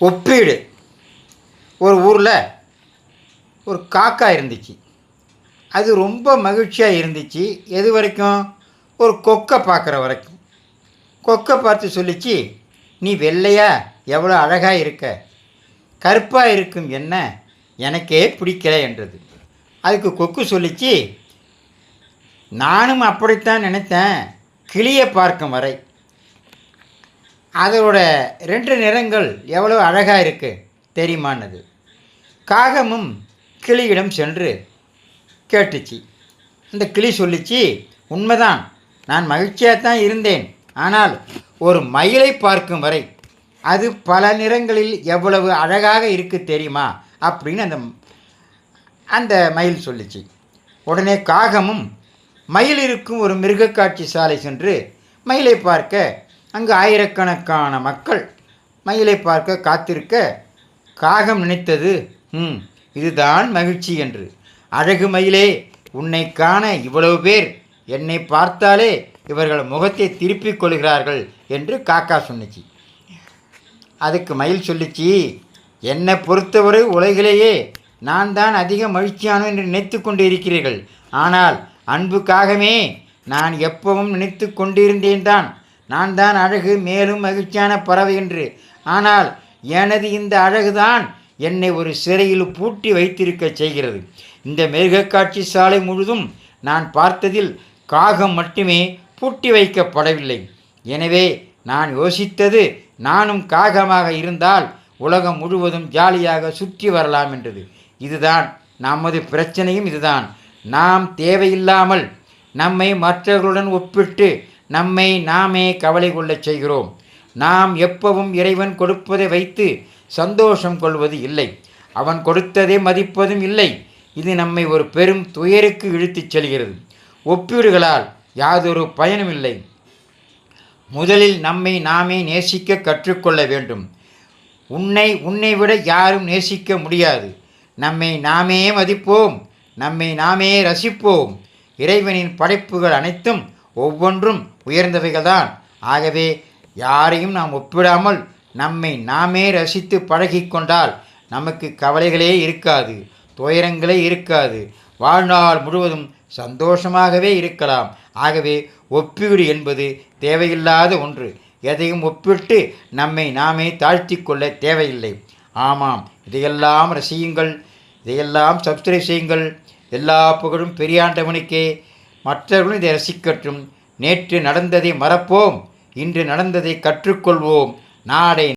ஒப்பீடு. ஒரு ஊரில் ஒரு காக்கா இருந்துச்சு. அது ரொம்ப மகிழ்ச்சியாக இருந்துச்சு. எது வரைக்கும்? ஒரு கொக்கை பார்க்குற வரைக்கும். கொக்கை பார்த்து சொல்லிச்சு நீ வெள்ளையா? எவ்வளோ அழகாக இருக்க? கருப்பாக இருக்கும் என்ன? எனக்கே பிடிக்கல என்றது. அதுக்கு கொக்கு சொல்லிச்சு நானும் அப்படித்தான் நினைத்தேன். கிளியை பார்க்கும் வரை. அதோட ரெண்டு நிறங்கள் எவ்வளோ அழகாக இருக்குது தெரியுமானது. காகமும் கிளியிடம் சென்று கேட்டுச்சு. அந்த கிளி சொல்லிச்சு உண்மைதான் நான் மகிழ்ச்சியாக தான் இருந்தேன். ஆனால் ஒரு மயிலை பார்க்கும் வரை அது பல நிறங்களில் எவ்வளவு அழகாக இருக்குது தெரியுமா? அப்படின்னு அந்த அந்த மயில் சொல்லிச்சு. உடனே காகமும் மயில் இருக்கும் ஒரு மிருகக்காட்சி சாலை சென்று மயிலை பார்க்க அங்கு ஆயிரக்கணக்கான மக்கள் மயிலை பார்க்க காத்திருக்க காகம் நினைத்தது. ம் இதுதான் மகிழ்ச்சி என்று. அழகு மயிலே உன்னை காண இவ்வளவு பேர் என்னை பார்த்தாலே இவர்கள் முகத்தை திருப்பிக் கொள்கிறார்கள் என்று காக்கா சொன்னிச்சு. அதுக்கு மயில் சொல்லிச்சு என்னை பொறுத்தவரை உலகிலேயே நான் தான் அதிக மகிழ்ச்சியானோ என்று நினைத்து கொண்டு இருக்கிறீர்கள். ஆனால் அன்புக்காகவே நான் எப்பவும் நினைத்து கொண்டிருந்தேன் தான். நான் தான் அழகு மேலும் மகிழ்ச்சியான பறவை என்று. ஆனால் எனது இந்த அழகுதான் என்னை ஒரு சிறையில் பூட்டி வைத்திருக்க செய்கிறது. இந்த மிருகக்காட்சி சாலை முழுதும் நான் பார்த்ததில் காகம் மட்டுமே பூட்டி வைக்கப்படவில்லை. எனவே நான் யோசித்தது நானும் காகமாக இருந்தால் உலகம் முழுவதும் ஜாலியாக சுற்றி வரலாம் என்றது. இதுதான் நமது பிரச்சனையும் இதுதான். நாம் தேவையில்லாமல் நம்மை மற்றவர்களுடன் ஒப்பிட்டு நம்மை நாமே கவலை கொள்ளச் செய்கிறோம். நாம் எப்பவும் இறைவன் கொடுப்பதை வைத்து சந்தோஷம் கொள்வது இல்லை. அவன் கொடுத்ததை மதிப்பதும் இல்லை. இது நம்மை ஒரு பெரும் துயருக்கு இழுத்துச் செல்கிறது. ஒப்பீடுகளால் யாதொரு பயனும் இல்லை. முதலில் நம்மை நாமே நேசிக்க கற்றுக்கொள்ள வேண்டும். உன்னை உன்னை விட யாரும் நேசிக்க முடியாது. நம்மை நாமே மதிப்போம். நம்மை நாமே ரசிப்போம். இறைவனின் படைப்புகள் அனைத்தும் ஒவ்வொன்றும் உயர்ந்தவைகள்தான். ஆகவே யாரையும் நாம் ஒப்பிடாமல் நம்மை நாமே ரசித்து பழகிக்கொண்டால் நமக்கு கவலைகளே இருக்காது துயரங்களே இருக்காது. வாழ்நாள் முழுவதும் சந்தோஷமாகவே இருக்கலாம். ஆகவே ஒப்பீடு என்பது தேவையில்லாத ஒன்று. எதையும் ஒப்பிட்டு நம்மை நாமே தாழ்த்தி கொள்ள தேவையில்லை. ஆமாம் இதையெல்லாம் ரசியுங்கள் இதையெல்லாம் சப்ஸ்கிரைப் செய்யுங்கள். எல்லா புகழும் பெரியாண்டவனுக்கே. மற்றவர்களும் இதை ரசிக்கட்டும். நேற்று நடந்ததை மறப்போம். இன்று நடந்ததை கற்றுக்கொள்வோம். நாடை